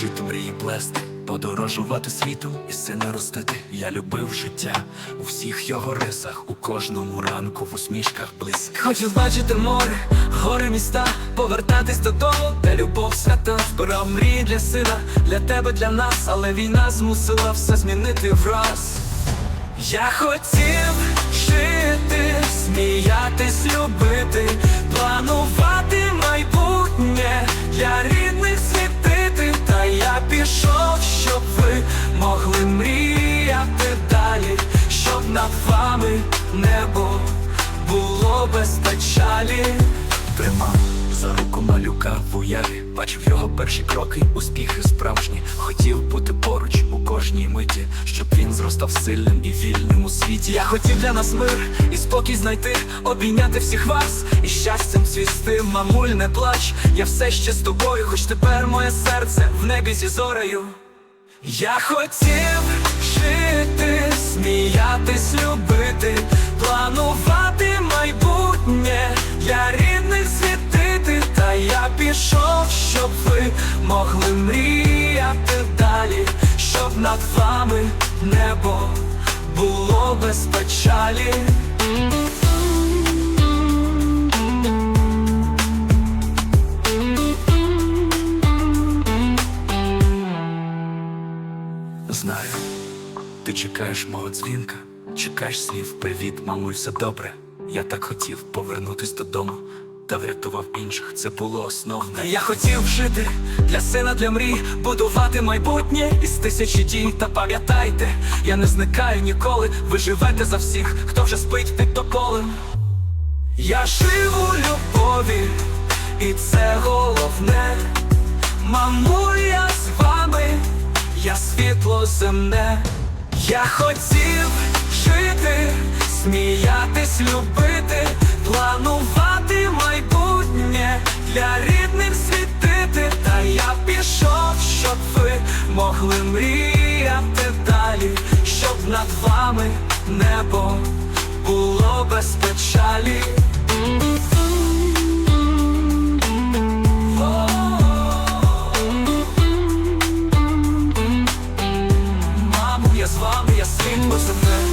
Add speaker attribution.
Speaker 1: жити мрії плести, подорожувати світом і сина ростити. Я любив життя у всіх його рисах, у кожному ранку в усмішках блиск. Хочу бачити море, гори міста, повертатись додому, де любов свята збирав мрії для сина, для тебе, для нас, але війна змусила все змінити враз. Я хотів жити, сміятись, любити, планувати небо було без печалі. Тримав за руку малюка в уяві, бачив його перші кроки, успіхи справжні. Хотів бути поруч у кожній миті, щоб він зростав сильним і вільним у світі. Я хотів для нас мир і спокій знайти, обійняти всіх вас і щастям свісти. Мамуль, не плач, я все ще з тобою, хоч тепер моє серце в небі зі зорею. Я хотів жити, сміятись, любити, пішов, щоб ви могли мріяти далі, щоб над вами небо було без печалі. Знаю, ти чекаєш мого дзвінка, чекаєш слів, привіт, мамуль, все добре. Я так хотів повернутись додому, та врятував інших, це було основне. Я хотів жити для сина, для мрій, будувати майбутнє із тисячі дій. Та пам'ятайте, я не зникаю ніколи. Ви живете за всіх, хто вже спить під тополем. Я живу любові, і це головне. Мамо, я з вами, я світло земне. Я хотів жити, сміятись, любити, планувати для рідних світити. Та я пішов, щоб ви могли мріяти далі, щоб над вами небо було без печалі. Мамо, я з вами, я світло земне